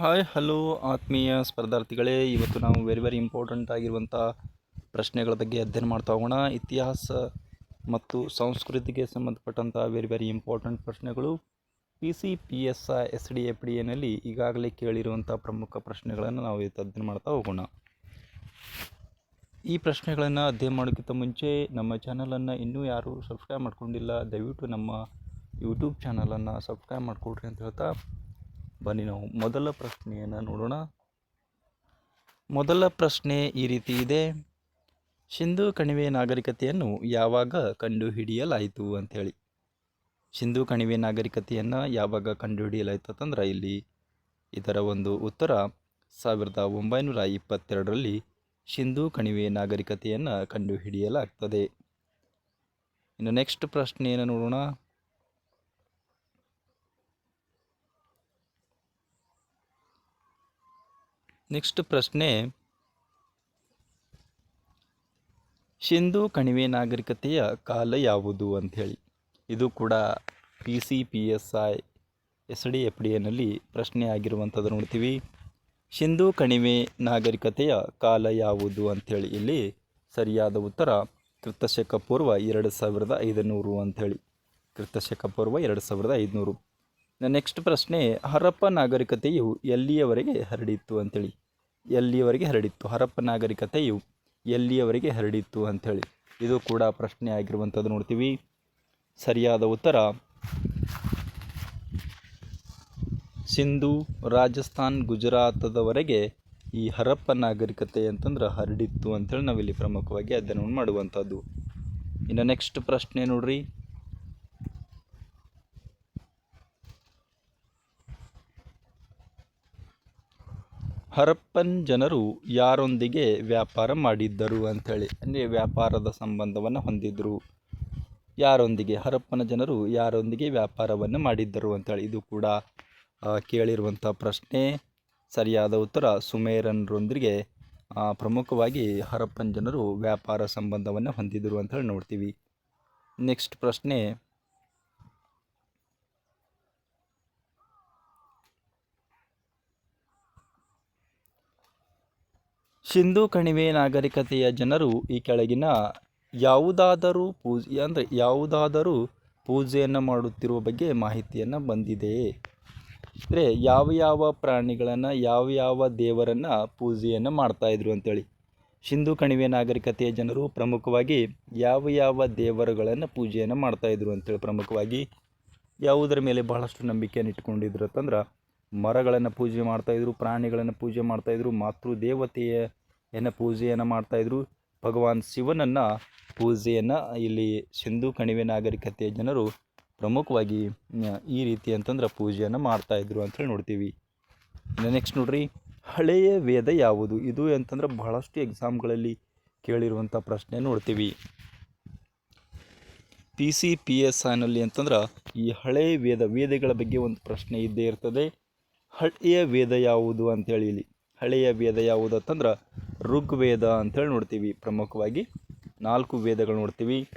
Hi hello ಆತ್ಮೀಯ ಸ್ಪರ್ಧಾರ್ಥಿಗಳೇ. ಇವತ್ತು ನಾವು ವೆರಿ ವೆರಿ ಇಂಪಾರ್ಟೆಂಟ್ ಆಗಿರುವಂಥ ಪ್ರಶ್ನೆಗಳ ಬಗ್ಗೆ ಅಧ್ಯಯನ ಮಾಡ್ತಾ ಹೋಗೋಣ. ಇತಿಹಾಸ ಮತ್ತು ಸಂಸ್ಕೃತಿಗೆ ಸಂಬಂಧಪಟ್ಟಂಥ ವೆರಿ ವೆರಿ ಇಂಪಾರ್ಟೆಂಟ್ ಪ್ರಶ್ನೆಗಳು. P C P S I S D F D ಎನಲ್ಲಿ ಈಗಾಗಲೇ ಕೇಳಿರುವಂಥ ಪ್ರಮುಖ ಪ್ರಶ್ನೆಗಳನ್ನು ನಾವು ಇವತ್ತು ಅಧ್ಯಯನ ಮಾಡ್ತಾ ಹೋಗೋಣ. ಈ ಪ್ರಶ್ನೆಗಳನ್ನು ಅಧ್ಯಯನ ಮಾಡೋಕ್ಕಿಂತ ಮುಂಚೆ ನಮ್ಮ ಚಾನಲನ್ನು ಇನ್ನೂ ಯಾರೂ ಸಬ್ಸ್ಕ್ರೈಬ್ ಮಾಡ್ಕೊಂಡಿಲ್ಲ, ದಯವಿಟ್ಟು ನಮ್ಮ ಯೂಟ್ಯೂಬ್ ಚಾನಲನ್ನು ಸಬ್ಸ್ಕ್ರೈಬ್ ಮಾಡಿಕೊಡ್ರಿ ಅಂತ ಹೇಳ್ತಾ ಬನ್ನಿ ನಾವು ಮೊದಲ ಪ್ರಶ್ನೆಯನ್ನು ನೋಡೋಣ. ಮೊದಲ ಪ್ರಶ್ನೆ ಈ ರೀತಿ ಇದೆ. ಸಿಂಧು ಕಣಿವೆ ನಾಗರಿಕತೆಯನ್ನು ಯಾವಾಗ ಕಂಡುಹಿಡಿಯಲಾಯಿತು ಅಂಥೇಳಿ. ಸಿಂಧು ಕಣಿವೆ ನಾಗರಿಕತೆಯನ್ನು ಯಾವಾಗ ಕಂಡುಹಿಡಿಯಲಾಯಿತು ಅಂತಂದ್ರೆ ಇಲ್ಲಿ ಇದರ ಒಂದು ಉತ್ತರ ಸಾವಿರದ ಒಂಬೈನೂರ ಇಪ್ಪತ್ತೆರಡರಲ್ಲಿ ಸಿಂಧು ಕಣಿವೆ ನಾಗರಿಕತೆಯನ್ನು ಕಂಡುಹಿಡಿಯಲಾಗ್ತದೆ. ಇನ್ನು ನೆಕ್ಸ್ಟ್ ಪ್ರಶ್ನೆಯನ್ನು ನೋಡೋಣ. ನೆಕ್ಸ್ಟ್ ಪ್ರಶ್ನೆ ಸಿಂಧು ಕಣಿವೆ ನಾಗರಿಕತೆಯ ಕಾಲ ಯಾವುದು ಅಂಥೇಳಿ ಇದು ಕೂಡ P C P S I S D F D ಎನಲ್ಲಿ ಪ್ರಶ್ನೆ ಆಗಿರುವಂಥದ್ದು ನೋಡ್ತೀವಿ. ಸಿಂಧು ಕಣಿವೆ ನಾಗರಿಕತೆಯ ಕಾಲ ಯಾವುದು ಅಂಥೇಳಿ ಇಲ್ಲಿ ಸರಿಯಾದ ಉತ್ತರ ಕ್ರಿಸ್ತಶಕ ಪೂರ್ವ ಎರಡು ಸಾವಿರದ ಐದುನೂರು ಅಂಥೇಳಿ ಕ್ರಿಸ್ತಶಕ ಪೂರ್ವ ಎರಡು ಸಾವಿರದ ಐದುನೂರು. ನೆಕ್ಸ್ಟ್ ಪ್ರಶ್ನೆ ಹರಪ್ಪ ನಾಗರಿಕತೆಯು ಎಲ್ಲಿಯವರೆಗೆ ಹರಡಿತ್ತು ಅಂಥೇಳಿ ಎಲ್ಲಿಯವರೆಗೆ ಹರಡಿತ್ತು? ಹರಪ್ಪ ನಾಗರಿಕತೆಯು ಎಲ್ಲಿಯವರೆಗೆ ಹರಡಿತ್ತು ಅಂಥೇಳಿ ಇದು ಕೂಡ ಪ್ರಶ್ನೆ ಆಗಿರುವಂಥದ್ದು ನೋಡ್ತೀವಿ. ಸರಿಯಾದ ಉತ್ತರ, ಸಿಂಧು, ರಾಜಸ್ಥಾನ್, ಗುಜರಾತದವರೆಗೆ ಈ ಹರಪ್ಪ ನಾಗರಿಕತೆ ಅಂತಂದ್ರೆ ಹರಡಿತ್ತು ಅಂಥೇಳಿ ನಾವಿಲ್ಲಿ ಪ್ರಮುಖವಾಗಿ ಅಧ್ಯಯನವನ್ನು ಮಾಡುವಂಥದ್ದು. ಇನ್ನು ನೆಕ್ಸ್ಟ್ ಪ್ರಶ್ನೆ ನೋಡ್ರಿ. ಹರಪ್ಪನ್ ಜನರು ಯಾರೊಂದಿಗೆ ವ್ಯಾಪಾರ ಮಾಡಿದ್ದರು ಅಂಥೇಳಿ, ಅಂದರೆ ವ್ಯಾಪಾರದ ಸಂಬಂಧವನ್ನು ಹೊಂದಿದ್ದರು ಯಾರೊಂದಿಗೆ? ಹರಪ್ಪನ ಜನರು ಯಾರೊಂದಿಗೆ ವ್ಯಾಪಾರವನ್ನು ಮಾಡಿದ್ದರು ಅಂತೇಳಿ ಇದು ಕೂಡ ಕೇಳಿರುವಂಥ ಪ್ರಶ್ನೆ. ಸರಿಯಾದ ಉತ್ತರ ಸುಮೇರನ್ರೊಂದಿಗೆ ಪ್ರಮುಖವಾಗಿ ಹರಪ್ಪನ್ ಜನರು ವ್ಯಾಪಾರ ಸಂಬಂಧವನ್ನು ಹೊಂದಿದ್ದರು ಅಂತೇಳಿ ನೋಡ್ತೀವಿ. ನೆಕ್ಸ್ಟ್ ಪ್ರಶ್ನೆ ಸಿಂಧು ಕಣಿವೆ ನಾಗರಿಕತೆಯ ಜನರು ಈ ಕೆಳಗಿನ ಯಾವುದಾದರೂ ಪೂಜೆ, ಅಂದರೆ ಯಾವುದಾದರೂ ಪೂಜೆಯನ್ನು ಮಾಡುತ್ತಿರುವ ಬಗ್ಗೆ ಮಾಹಿತಿಯನ್ನು ಬಂದಿದೆಯೇ ಅಂದರೆ ಯಾವ ಯಾವ ಪ್ರಾಣಿಗಳನ್ನು, ಯಾವ ಯಾವ ದೇವರನ್ನು ಪೂಜೆಯನ್ನು ಮಾಡ್ತಾಯಿದ್ರು ಅಂತೇಳಿ. ಸಿಂಧೂ ಕಣಿವೆ ನಾಗರಿಕತೆಯ ಜನರು ಪ್ರಮುಖವಾಗಿ ಯಾವ ಯಾವ ದೇವರುಗಳನ್ನು ಪೂಜೆಯನ್ನು ಮಾಡ್ತಾಯಿದ್ರು ಅಂತೇಳಿ ಪ್ರಮುಖವಾಗಿ ಯಾವುದರ ಮೇಲೆ ಬಹಳಷ್ಟು ನಂಬಿಕೆಯನ್ನು ಇಟ್ಕೊಂಡಿದ್ರು ಅಂತಂದ್ರೆ ಮರಗಳನ್ನು ಪೂಜೆ ಮಾಡ್ತಾಯಿದ್ರು ಪ್ರಾಣಿಗಳನ್ನು ಪೂಜೆ ಮಾಡ್ತಾಯಿದ್ರು ಮಾತೃ ದೇವತೆಯ ಏನ ಪೂಜೆಯನ್ನು ಮಾಡ್ತಾಯಿದ್ರು ಭಗವಾನ್ ಶಿವನನ್ನು ಪೂಜೆಯನ್ನು ಇಲ್ಲಿ ಸಿಂಧು ಕಣಿವೆ ನಾಗರಿಕತೆಯ ಜನರು ಪ್ರಮುಖವಾಗಿ ಈ ರೀತಿ ಅಂತಂದ್ರೆ ಪೂಜೆಯನ್ನು ಮಾಡ್ತಾಯಿದ್ರು ಅಂತೇಳಿ ನೋಡ್ತೀವಿ. ನೆಕ್ಸ್ಟ್ ನೋಡ್ರಿ, ಹಳೆಯ ವೇದ ಯಾವುದು? ಇದು ಅಂತಂದ್ರೆ ಬಹಳಷ್ಟು ಎಕ್ಸಾಮ್ಗಳಲ್ಲಿ ಕೇಳಿರುವಂಥ ಪ್ರಶ್ನೆ ನೋಡ್ತೀವಿ. ಪಿ ಸಿ ಪಿ ಎಸ್ ಐನಲ್ಲಿ ಅಂತಂದ್ರೆ ಈ ಹಳೆಯ ವೇದ, ವೇದಗಳ ಬಗ್ಗೆ ಒಂದು ಪ್ರಶ್ನೆ ಇದ್ದೇ ಇರ್ತದೆ. ಹಳೆಯ ವೇದ ಯಾವುದು ಅಂತೇಳಿ ಇಲ್ಲಿ. ಹಳೆಯ ವೇದ ಯಾವುದು ಅಂತಂದ್ರೆ ಋಗ್ವೇದ ಅಂತೇಳಿ ನೋಡ್ತೀವಿ. ಪ್ರಮುಖವಾಗಿ ನಾಲ್ಕು ವೇದಗಳು ನೋಡ್ತೀವಿ.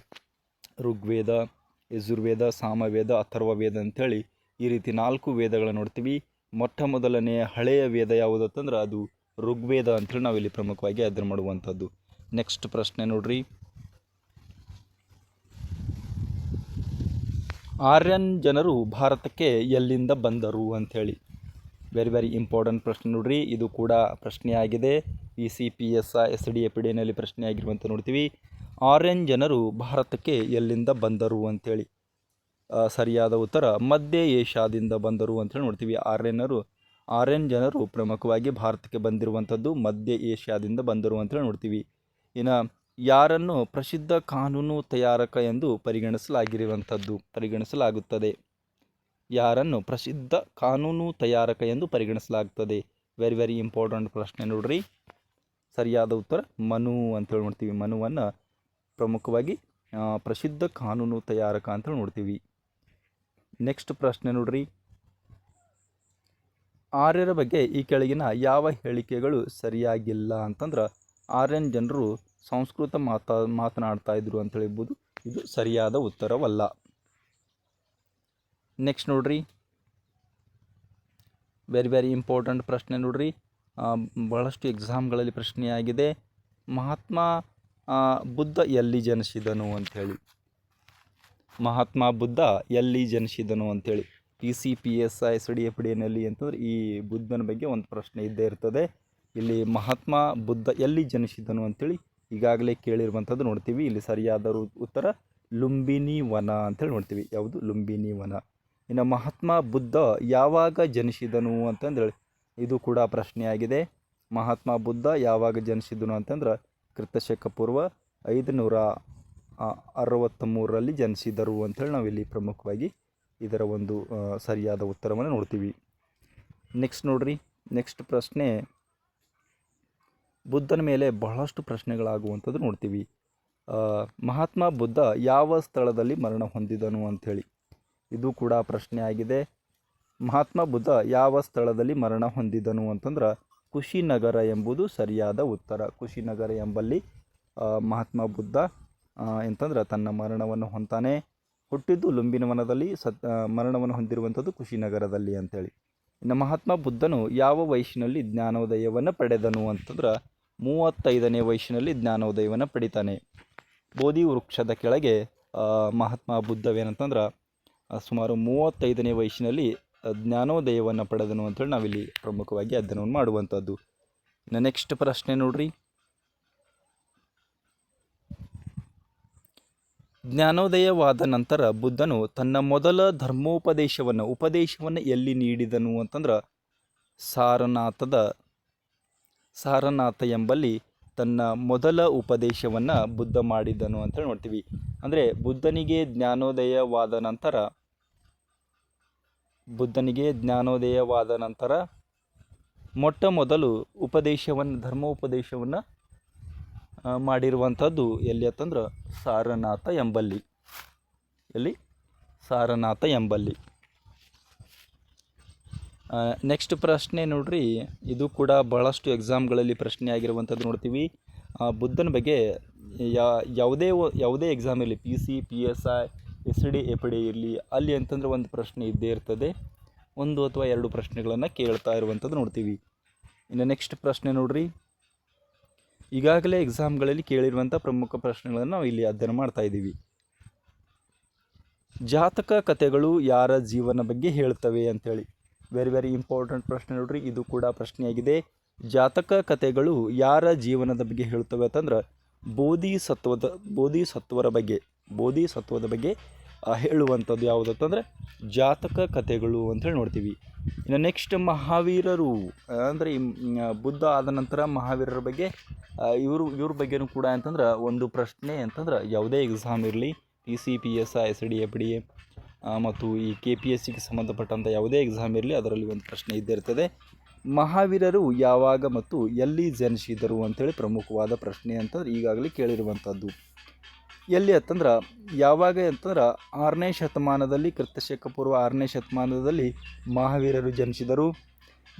ಋಗ್ವೇದ, ಯಜುರ್ವೇದ, ಸಾಮವೇದ ಅಥರ್ವ ವೇದ ಅಂಥೇಳಿ ಈ ರೀತಿ ನಾಲ್ಕು ವೇದಗಳನ್ನು ನೋಡ್ತೀವಿ. ಮೊಟ್ಟ ಮೊದಲನೆಯ ಹಳೆಯ ವೇದ ಯಾವುದು ಅಂತಂದ್ರೆ ಅದು ಋಗ್ವೇದ ಅಂಥೇಳಿ ನಾವಿಲ್ಲಿ ಪ್ರಮುಖವಾಗಿ ಅಧ್ಯಯನ ಮಾಡುವಂಥದ್ದು. ನೆಕ್ಸ್ಟ್ ಪ್ರಶ್ನೆ ನೋಡ್ರಿ. ಆರ್ಯನ್ ಜನರು ಭಾರತಕ್ಕೆ ಎಲ್ಲಿಂದ ಬಂದರು ಅಂಥೇಳಿ ವೆರಿ ವೆರಿ ಇಂಪಾರ್ಟೆಂಟ್ ಪ್ರಶ್ನೆ ನೋಡ್ರಿ. ಇದು ಕೂಡ ಪ್ರಶ್ನೆಯಾಗಿದೆ. P C P S S D F ಡಿನಲ್ಲಿ ಪ್ರಶ್ನೆ ನೋಡ್ತೀವಿ. ಆರ್ಯನ್ ಜನರು ಭಾರತಕ್ಕೆ ಎಲ್ಲಿಂದ ಬಂದರು ಅಂಥೇಳಿ. ಸರಿಯಾದ ಉತ್ತರ ಮಧ್ಯ ಏಷ್ಯಾದಿಂದ ಬಂದರು ಅಂತೇಳಿ ನೋಡ್ತೀವಿ. ಆರ್ಯನರು ಆರ್ಯನ್ ಜನರು ಪ್ರಮುಖವಾಗಿ ಭಾರತಕ್ಕೆ ಬಂದಿರುವಂಥದ್ದು ಮಧ್ಯ ಏಷ್ಯಾದಿಂದ ಬಂದರು ಅಂತೇಳಿ ನೋಡ್ತೀವಿ. ಇನ್ನು ಯಾರನ್ನು ಪ್ರಸಿದ್ಧ ಕಾನೂನು ತಯಾರಕ ಎಂದು ಪರಿಗಣಿಸಲಾಗಿರುವಂಥದ್ದು, ಪರಿಗಣಿಸಲಾಗುತ್ತದೆ. ಯಾರನ್ನು ಪ್ರಸಿದ್ಧ ಕಾನೂನು ತಯಾರಕ ಎಂದು ಪರಿಗಣಿಸಲಾಗ್ತದೆ. ವೆರಿ ವೆರಿ ಇಂಪಾರ್ಟೆಂಟ್ ಪ್ರಶ್ನೆ ನೋಡ್ರಿ. ಸರಿಯಾದ ಉತ್ತರ ಮನು ಅಂತೇಳಿ ನೋಡ್ತೀವಿ. ಮನುವನ್ನು ಪ್ರಮುಖವಾಗಿ ಪ್ರಸಿದ್ಧ ಕಾನೂನು ತಯಾರಕ ಅಂತೇಳಿ ನೋಡ್ತೀವಿ. ನೆಕ್ಸ್ಟ್ ಪ್ರಶ್ನೆ ನೋಡ್ರಿ. ಆರ್ಯರ ಬಗ್ಗೆ ಈ ಕೆಳಗಿನ ಯಾವ ಹೇಳಿಕೆಗಳು ಸರಿಯಾಗಿಲ್ಲ ಅಂತಂದ್ರೆ, ಆರ್ಯನ್ ಜನರು ಸಂಸ್ಕೃತ ಮಾತಾ, ಮಾತನಾಡ್ತಾ ಇದ್ರು ಅಂತ ಹೇಳ್ಬೋದು. ಇದು ಸರಿಯಾದ ಉತ್ತರವಲ್ಲ. ನೆಕ್ಸ್ಟ್ ನೋಡ್ರಿ. ವೆರಿ ವೆರಿ ಇಂಪಾರ್ಟೆಂಟ್ ಪ್ರಶ್ನೆ ನೋಡ್ರಿ. ಭಾಳಷ್ಟು ಎಕ್ಸಾಮ್ಗಳಲ್ಲಿ ಪ್ರಶ್ನೆಯಾಗಿದೆ ಮಹಾತ್ಮ ಬುದ್ಧ ಎಲ್ಲಿ ಜನಿಸಿದನು ಅಂಥೇಳಿ. ಮಹಾತ್ಮ, ಬುದ್ಧ ಎಲ್ಲಿ ಜನಿಸಿದನು ಅಂಥೇಳಿ. P C P S I S D F D ಎನ್ನಲ್ಲಿ ಅಂತಂದ್ರೆ ಈ ಬುದ್ಧನ ಬಗ್ಗೆ ಒಂದು ಪ್ರಶ್ನೆ ಇದ್ದೇ ಇರ್ತದೆ. ಇಲ್ಲಿ ಮಹಾತ್ಮ, ಬುದ್ಧ ಎಲ್ಲಿ ಜನಿಸಿದನು ಅಂಥೇಳಿ ಈಗಾಗಲೇ ಕೇಳಿರುವಂಥದ್ದು ನೋಡ್ತೀವಿ. ಇಲ್ಲಿ ಸರಿಯಾದ ಉತ್ತರ ಲುಂಬಿನಿ ವನ ಅಂತೇಳಿ ನೋಡ್ತೀವಿ. ಯಾವುದು? ಲುಂಬಿನಿ ವನ ಇನ್ನು ಮಹಾತ್ಮ ಬುದ್ಧ ಯಾವಾಗ ಜನಿಸಿದನು ಅಂತಂದೇಳಿ ಇದು ಕೂಡ ಪ್ರಶ್ನೆಯಾಗಿದೆ. ಮಹಾತ್ಮ ಬುದ್ಧ ಯಾವಾಗ ಜನಿಸಿದನು ಅಂತಂದ್ರೆ ಕ್ರಿಸ್ತಶಕ ಪೂರ್ವ ಐದುನೂರ ಅರವತ್ತ ಮೂರರಲ್ಲಿ ಜನಿಸಿದರು ಅಂಥೇಳಿ ನಾವಿಲ್ಲಿ ಪ್ರಮುಖವಾಗಿ ಇದರ ಒಂದು ಸರಿಯಾದ ಉತ್ತರವನ್ನು ನೋಡ್ತೀವಿ. ನೆಕ್ಸ್ಟ್ ನೋಡ್ರಿ, ನೆಕ್ಸ್ಟ್ ಪ್ರಶ್ನೆ. ಬುದ್ಧನ ಮೇಲೆ ಬಹಳಷ್ಟು ಪ್ರಶ್ನೆಗಳಾಗುವಂಥದ್ದು ನೋಡ್ತೀವಿ. ಮಹಾತ್ಮ ಬುದ್ಧ ಯಾವ ಸ್ಥಳದಲ್ಲಿ ಮರಣ ಹೊಂದಿದನು ಅಂಥೇಳಿ ಇದು ಕೂಡ ಪ್ರಶ್ನೆ ಆಗಿದೆ. ಮಹಾತ್ಮ ಬುದ್ಧ ಯಾವ ಸ್ಥಳದಲ್ಲಿ ಮರಣ ಹೊಂದಿದನು ಅಂತಂದ್ರೆ ಕುಶಿನಗರ ಎಂಬುದು ಸರಿಯಾದ ಉತ್ತರ. ಕುಶಿನಗರ ಎಂಬಲ್ಲಿ ಮಹಾತ್ಮ ಬುದ್ಧ ಎಂತಂದ್ರೆ ತನ್ನ ಮರಣವನ್ನು ಹೊಂತಾನೆ. ಹುಟ್ಟಿದ್ದು ಲುಂಬಿನವನದಲ್ಲಿ ಸತ್ ಮರಣವನ್ನು ಹೊಂದಿರುವಂಥದ್ದು ಕುಶಿನಗರದಲ್ಲಿ ಅಂತೇಳಿ. ಇನ್ನು ಮಹಾತ್ಮ ಬುದ್ಧನು ಯಾವ ವಯಸ್ಸಿನಲ್ಲಿ ಜ್ಞಾನೋದಯವನ್ನು ಪಡೆದನು ಅಂತಂದ್ರೆ ಮೂವತ್ತೈದನೇ ವಯಸ್ಸಿನಲ್ಲಿ ಜ್ಞಾನೋದಯವನ್ನು ಪಡಿತಾನೆ. ಬೋಧಿ ವೃಕ್ಷದ ಕೆಳಗೆ ಮಹಾತ್ಮ ಬುದ್ಧವೇನಂತಂದ್ರೆ ಸುಮಾರು ಮೂವತ್ತೈದನೇ ವಯಸ್ಸಿನಲ್ಲಿ ಜ್ಞಾನೋದಯವನ್ನು ಪಡೆದನು ಅಂತೇಳಿ ನಾವಿಲ್ಲಿ ಪ್ರಮುಖವಾಗಿ ಅಧ್ಯಯನವನ್ನು ಮಾಡುವಂಥದ್ದು. ನೆಕ್ಸ್ಟ್ ಪ್ರಶ್ನೆ ನೋಡ್ರಿ. ಜ್ಞಾನೋದಯವಾದ ನಂತರ ಬುದ್ಧನು ತನ್ನ ಮೊದಲ ಧರ್ಮೋಪದೇಶವನ್ನು, ಉಪದೇಶವನ್ನು ಎಲ್ಲಿ ನೀಡಿದನು ಅಂತಂದ್ರೆ, ಸಾರನಾಥದ, ಸಾರನಾಥ ಎಂಬಲ್ಲಿ ತನ್ನ ಮೊದಲ ಉಪದೇಶವನ್ನು ಬುದ್ಧ ಮಾಡಿದನು ಅಂತೇಳಿ ನೋಡ್ತೀವಿ. ಅಂದರೆ ಬುದ್ಧನಿಗೆ ಜ್ಞಾನೋದಯವಾದ ನಂತರ ಬುದ್ಧನಿಗೆ ಜ್ಞಾನೋದಯವಾದ ನಂತರ ಮೊಟ್ಟ ಮೊದಲು ಉಪದೇಶವನ್ನು, ಧರ್ಮೋಪದೇಶವನ್ನು ಮಾಡಿರುವಂಥದ್ದು ಎಲ್ಲಿ ಅಂತಂದ್ರೆ ಸಾರನಾಥ ಎಂಬಲ್ಲಿ. ಎಲ್ಲಿ? ಸಾರನಾಥ ಎಂಬಲ್ಲಿ. ನೆಕ್ಸ್ಟ್ ಪ್ರಶ್ನೆ ನೋಡ್ರಿ. ಇದು ಕೂಡ ಬಹಳಷ್ಟು ಎಕ್ಸಾಮ್ಗಳಲ್ಲಿ ಪ್ರಶ್ನೆ ಆಗಿರುವಂಥದ್ದು ನೋಡ್ತೀವಿ. ಬುದ್ಧನ ಬಗ್ಗೆ ಯಾ, ಯಾವುದೇ ಯಾವುದೇ ಎಕ್ಸಾಮ್ ಇರಲಿ P C P S I S D F D ಇರಲಿ. ಅಲ್ಲಿ ಅಂತಂದ್ರೆ ಒಂದು ಪ್ರಶ್ನೆ ಇದ್ದೇ ಇರ್ತದೆ. ಒಂದು ಅಥವಾ ಎರಡು ಪ್ರಶ್ನೆಗಳನ್ನು ಕೇಳ್ತಾ ಇರುವಂಥದ್ದು ನೋಡ್ತೀವಿ. ಇನ್ನು ನೆಕ್ಸ್ಟ್ ಪ್ರಶ್ನೆ ನೋಡ್ರಿ. ಈಗಾಗಲೇ ಎಕ್ಸಾಮ್ಗಳಲ್ಲಿ ಕೇಳಿರುವಂಥ ಪ್ರಮುಖ ಪ್ರಶ್ನೆಗಳನ್ನು ನಾವು ಇಲ್ಲಿ ಅಧ್ಯಯನ ಮಾಡ್ತಾ ಇದ್ದೀವಿ. ಜಾತಕ ಕಥೆಗಳು ಯಾರ ಜೀವನ ಬಗ್ಗೆ ಹೇಳ್ತವೆ ಅಂಥೇಳಿ ವೆರಿ ವೆರಿ ಇಂಪಾರ್ಟೆಂಟ್ ಪ್ರಶ್ನೆ ನೋಡ್ರಿ. ಇದು ಕೂಡ ಪ್ರಶ್ನೆಯಾಗಿದೆ. ಜಾತಕ ಕಥೆಗಳು ಯಾರ ಜೀವನದ ಬಗ್ಗೆ ಹೇಳ್ತವೆ ಅಂತಂದ್ರೆ ಬೋಧಿಸತ್ವದ, ಬೋಧಿಸತ್ವರ ಬಗ್ಗೆ. ಬೋಧಿಸತ್ವದ ಬಗ್ಗೆ ಹೇಳುವಂಥದ್ದು ಯಾವುದಂತಂದ್ರೆ ಜಾತಕ ಕಥೆಗಳು ಅಂತೇಳಿ ನೋಡ್ತೀವಿ. ಇನ್ನು ನೆಕ್ಸ್ಟ್ ಮಹಾವೀರರು ಅಂದರೆ ಬುದ್ಧ ಆದ ನಂತರ ಮಹಾವೀರರ ಬಗ್ಗೆ ಇವರು, ಇವ್ರ ಬಗ್ಗೆನೂ ಕೂಡ ಅಂತಂದ್ರೆ ಒಂದು ಪ್ರಶ್ನೆ ಅಂತಂದ್ರೆ ಯಾವುದೇ ಎಕ್ಸಾಮ್ ಇರಲಿ P C P S I S D F D A ಮತ್ತು ಈ ಕೆ ಪಿ ಎಸ್ ಸಿಗೆ ಸಂಬಂಧಪಟ್ಟಂಥ ಯಾವುದೇ ಎಕ್ಸಾಮ್ ಇರಲಿ, ಅದರಲ್ಲಿ ಒಂದು ಪ್ರಶ್ನೆ ಇದ್ದೇ ಇರ್ತದೆ. ಮಹಾವೀರರು ಯಾವಾಗ ಮತ್ತು ಎಲ್ಲಿ ಜನಿಸಿದರು ಅಂತೇಳಿ ಪ್ರಮುಖವಾದ ಪ್ರಶ್ನೆ ಅಂತಂದ್ರೆ ಈಗಾಗಲೇ ಕೇಳಿರುವಂಥದ್ದು. ಎಲ್ಲಿ ಅಂತಂದ್ರೆ, ಯಾವಾಗ ಅಂತಂದ್ರೆ, ಆರನೇ ಶತಮಾನದಲ್ಲಿ ಕ್ರಿಸ್ತಶಕ ಪೂರ್ವ ಆರನೇ ಶತಮಾನದಲ್ಲಿ ಮಹಾವೀರರು ಜನಿಸಿದರು.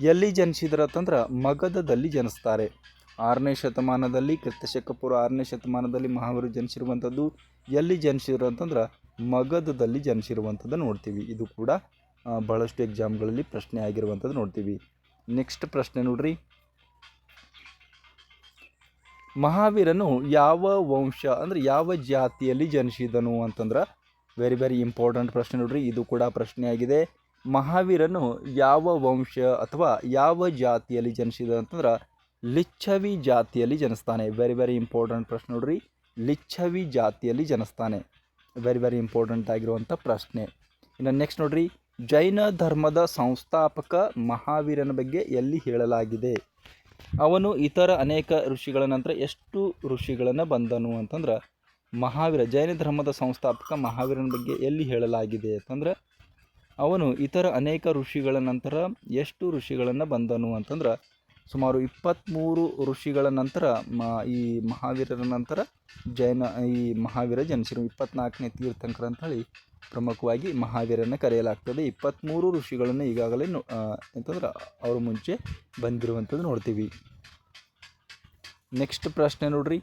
ಎಲ್ಲಿ ಜನಿಸಿದರು ಅಂತಂದ್ರೆ ಮಗಧದಲ್ಲಿ ಜನಿಸ್ತಾರೆ. ಆರನೇ ಶತಮಾನದಲ್ಲಿ ಕ್ರಿಸ್ತಶಕ ಪೂರ್ವ ಆರನೇ ಶತಮಾನದಲ್ಲಿ ಮಹಾವೀರರು ಜನಿಸಿರುವಂಥದ್ದು, ಎಲ್ಲಿ ಜನಿಸಿದ್ರು ಅಂತಂದ್ರೆ ಮಗಧದಲ್ಲಿ ಜನಿಸಿರುವಂಥದ್ದು ನೋಡ್ತೀವಿ. ಇದು ಕೂಡ ಬಹಳಷ್ಟು ಎಕ್ಸಾಮ್ಗಳಲ್ಲಿ ಪ್ರಶ್ನೆ ಆಗಿರುವಂಥದ್ದು ನೋಡ್ತೀವಿ. ನೆಕ್ಸ್ಟ್ ಪ್ರಶ್ನೆ ನೋಡ್ರಿ. ಮಹಾವೀರನು ಯಾವ ವಂಶ, ಅಂದರೆ ಯಾವ ಜಾತಿಯಲ್ಲಿ ಜನಿಸಿದನು ಅಂತಂದ್ರೆ ವೆರಿ ವೆರಿ ಇಂಪಾರ್ಟೆಂಟ್ ಪ್ರಶ್ನೆ ನೋಡ್ರಿ, ಇದು ಕೂಡ ಪ್ರಶ್ನೆ ಆಗಿದೆ. ಮಹಾವೀರನು ಯಾವ ವಂಶ ಅಥವಾ ಯಾವ ಜಾತಿಯಲ್ಲಿ ಜನಿಸಿದ ಅಂತಂದ್ರೆ ಲಿಚ್ಛವಿ ಜಾತಿಯಲ್ಲಿ ಜನಿಸ್ತಾನೆ. ವೆರಿ ವೆರಿ ಇಂಪಾರ್ಟೆಂಟ್ ಪ್ರಶ್ನೆ ನೋಡ್ರಿ, ಲಿಚ್ಛವಿ ಜಾತಿಯಲ್ಲಿ ಜನಿಸ್ತಾನೆ. ವೆರಿ ವೆರಿ ಇಂಪಾರ್ಟೆಂಟ್ ಆಗಿರುವಂಥ ಪ್ರಶ್ನೆ. ಇನ್ನು ನೆಕ್ಸ್ಟ್ ನೋಡ್ರಿ, ಜೈನ ಧರ್ಮದ ಸಂಸ್ಥಾಪಕ ಮಹಾವೀರನ ಬಗ್ಗೆ ಎಲ್ಲಿ ಹೇಳಲಾಗಿದೆ? ಅವನು ಇತರ ಅನೇಕ ಋಷಿಗಳ ನಂತರ ಎಷ್ಟು ಋಷಿಗಳನ್ನು ಬಂದನು ಅಂತಂದ್ರೆ ಮಹಾವೀರ, ಜೈನ ಧರ್ಮದ ಸಂಸ್ಥಾಪಕ ಮಹಾವೀರನ ಬಗ್ಗೆ ಎಲ್ಲಿ ಹೇಳಲಾಗಿದೆ ಅಂತಂದ್ರೆ ಅವನು ಇತರ ಅನೇಕ ಋಷಿಗಳ ನಂತರ ಎಷ್ಟು ಋಷಿಗಳನ್ನು ಬಂದನು ಅಂತಂದ್ರೆ ಸುಮಾರು ಇಪ್ಪತ್ತ್ಮೂರು ಋಷಿಗಳ ನಂತರ ಮ, ಈ ಮಹಾವೀರರ ನಂತರ ಜೈನ, ಈ ಮಹಾವೀರ ಜನಿಸಿರು ಇಪ್ಪತ್ನಾಲ್ಕನೇ ತೀರ್ಥಂಕರ ಅಂತ ಹೇಳಿ ಪ್ರಮುಖವಾಗಿ ಮಹಾವೀರನ ಕರೆಯಲಾಗ್ತದೆ. ಇಪ್ಪತ್ತ್ಮೂರು ಋಷಿಗಳನ್ನು ಈಗಾಗಲೇ ಅಂತಂದ್ರೆ ಅವರು ಮುಂಚೆ ಬಂದಿರುವಂಥದ್ದು ನೋಡ್ತೀವಿ. ನೆಕ್ಸ್ಟ್ ಪ್ರಶ್ನೆ ನೋಡ್ರಿ.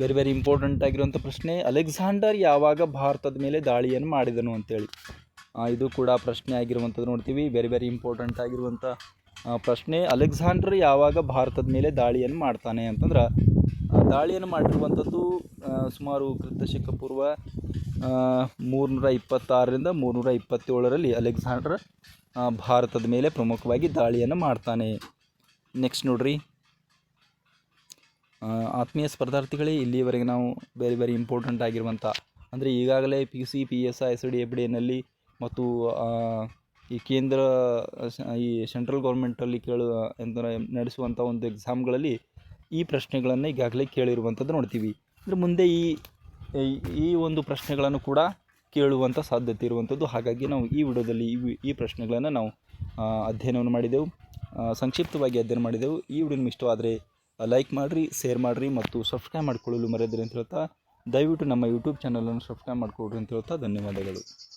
ವೆರಿ ವೆರಿ ಇಂಪಾರ್ಟೆಂಟ್ ಆಗಿರುವಂಥ ಪ್ರಶ್ನೆ. ಅಲೆಕ್ಸಾಂಡರ್ ಯಾವಾಗ ಭಾರತದ ಮೇಲೆ ದಾಳಿಯನ್ನು ಮಾಡಿದನು ಅಂತೇಳಿ. ಇದು ಕೂಡ ಪ್ರಶ್ನೆ ಆಗಿರುವಂಥದ್ದು ನೋಡ್ತೀವಿ. ವೆರಿ ವೆರಿ ಇಂಪಾರ್ಟೆಂಟ್ ಆಗಿರುವಂಥ ಪ್ರಶ್ನೆ. ಅಲೆಕ್ಸಾಂಡರ್ ಯಾವಾಗ ಭಾರತದ ಮೇಲೆ ದಾಳಿಯನ್ನು ಮಾಡ್ತಾನೆ ಅಂತಂದ್ರೆ ದಾಳಿಯನ್ನು ಮಾಡಿರುವಂಥದ್ದು ಸುಮಾರು ಕ್ರಿಸ್ತಶಕ ಪೂರ್ವ ಮೂರುನೂರ ಇಪ್ಪತ್ತಾರರಿಂದ ಮೂರುನೂರ ಇಪ್ಪತ್ತೇಳರಲ್ಲಿ ಅಲೆಕ್ಸಾಂಡರ್ ಭಾರತದ ಮೇಲೆ ಪ್ರಮುಖವಾಗಿ ದಾಳಿಯನ್ನು ಮಾಡ್ತಾನೆ. ನೆಕ್ಸ್ಟ್ ನೋಡ್ರಿ. ಆತ್ಮೀಯ ಸ್ಪರ್ಧಾರ್ಥಿಗಳೇ, ಇಲ್ಲಿಯವರೆಗೆ ನಾವು ಬೇರೆ ಬೇರೆ ಇಂಪಾರ್ಟೆಂಟ್ ಆಗಿರುವಂಥ, ಅಂದರೆ ಈಗಾಗಲೇ P U C P S I S D F D ಎನ್ನಲ್ಲಿ ಮತ್ತು ಈ ಕೇಂದ್ರ ಈ ಸೆಂಟ್ರಲ್ ಗೌರ್ಮೆಂಟಲ್ಲಿ ಕೇಳುವ ಎಂತ ನಡೆಸುವಂಥ ಒಂದು ಎಕ್ಸಾಮ್ಗಳಲ್ಲಿ ಈ ಪ್ರಶ್ನೆಗಳನ್ನು ಈಗಾಗಲೇ ಕೇಳಿರುವಂಥದ್ದು ನೋಡ್ತೀವಿ. ಅಂದರೆ ಮುಂದೆ ಈ, ಈ- ಒಂದು ಪ್ರಶ್ನೆಗಳನ್ನು ಕೂಡ ಕೇಳುವಂಥ ಸಾಧ್ಯತೆ ಇರುವಂಥದ್ದು. ಹಾಗಾಗಿ ನಾವು ಈ ವಿಡಿಯೋದಲ್ಲಿ ಈ ಈ ಪ್ರಶ್ನೆಗಳನ್ನು ನಾವು ಅಧ್ಯಯನವನ್ನು ಮಾಡಿದೆವು. ಸಂಕ್ಷಿಪ್ತವಾಗಿ ಅಧ್ಯಯನ ಮಾಡಿದೆವು. ಈ ವಿಡಿಯೋ ನಿಮ್ಗೆ ಇಷ್ಟವಾದರೆ ಲೈಕ್ ಮಾಡಿರಿ ಶೇರ್ ಮಾಡಿರಿ ಮತ್ತು ಸಬ್ಸ್ಕ್ರೈಬ್ ಮಾಡಿಕೊಳ್ಳಲು ಮರೆಯದಿರಿ ಅಂತ ಹೇಳ್ತಾ ದಯವಿಟ್ಟು ನಮ್ಮ ಯೂಟ್ಯೂಬ್ ಚಾನಲನ್ನು ಸಬ್ಸ್ಕ್ರೈಬ್ ಮಾಡಿಕೊಡ್ರಿ ಅಂತ ಹೇಳ್ತಾ ಧನ್ಯವಾದಗಳು.